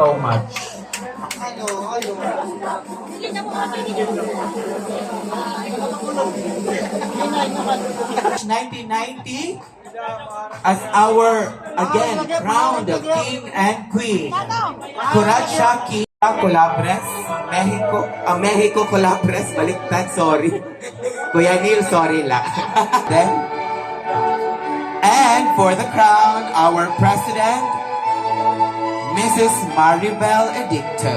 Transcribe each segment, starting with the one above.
so much. Nineteen ninety, as our again crowned king and queen, Curacha King Colabres, Mexico, ah, Mexico Colabres, baliktad, sorry. Kuya Neil, sorry lang. Then, and for the crown, our president, Mrs. Maribel Edicto.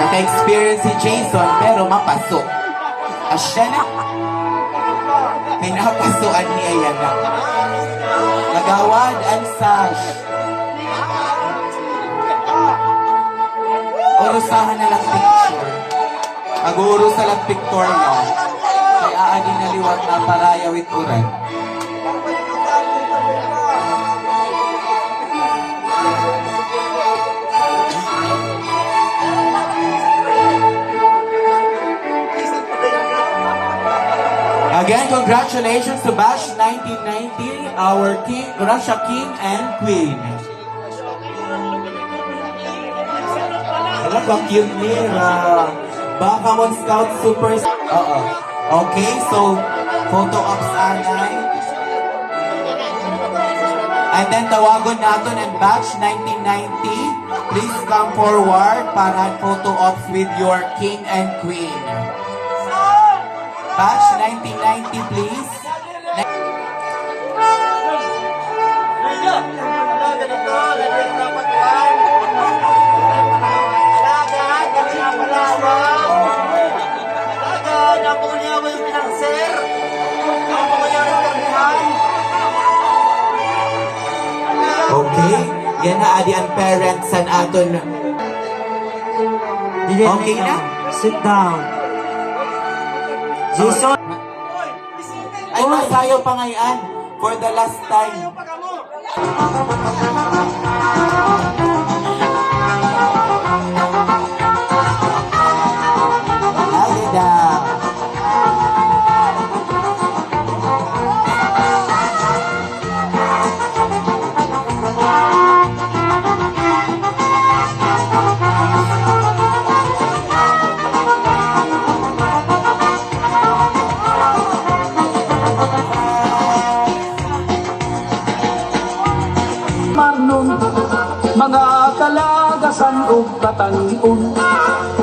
Naka-experience si Jason pero mapasok. Asya na. Pinapasuan niya yan na. Nagawad ang sash. Urusahan na lang picture. Mag-uuro sa lang pictorial. Kaya aani na liwat na paraya with uran. Again, congratulations to Bash 1990, our king, Russia King and Queen. Alam ba, cute nila. Baka mon Scout Super... Oo. Okay, so, photo ops anay. And then tawagon natin ang batch 1990. Please come forward para photo ops with your king and queen. Batch 1990, please. Okay. Yan na adi ang parents san aton. Okay na? Sit down. Jason, Ay, masayo pa ngayon. For the last time.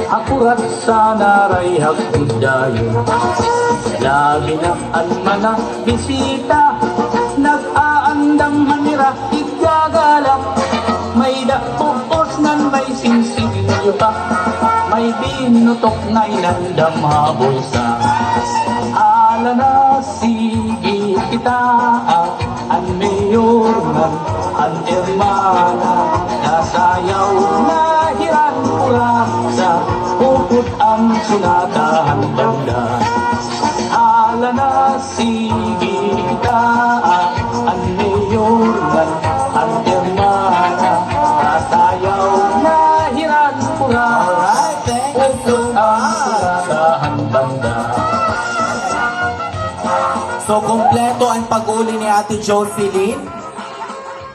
Akurat sa naray hagpudayon. Labi na ang mga bisita, nag-aandang manira, igagalak. May daupos nan may sinsilyo pa, may binutok na inandam habulsa. Ala na sige kita, ang mayor man, sunatahan banda. Ala na sige kita, ang mayor man, ang hermana, nasayaw na hiran so ukot ang banda. So, kompleto ang pag-uli ni Ate Jocelyn.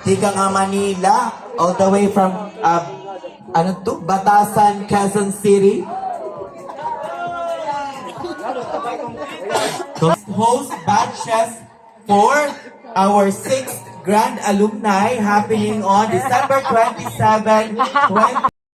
Tiga nga Manila, all the way from, uh, ano to? Batasan, Quezon City. So, host batches for our sixth grand alumni happening on December 27, 20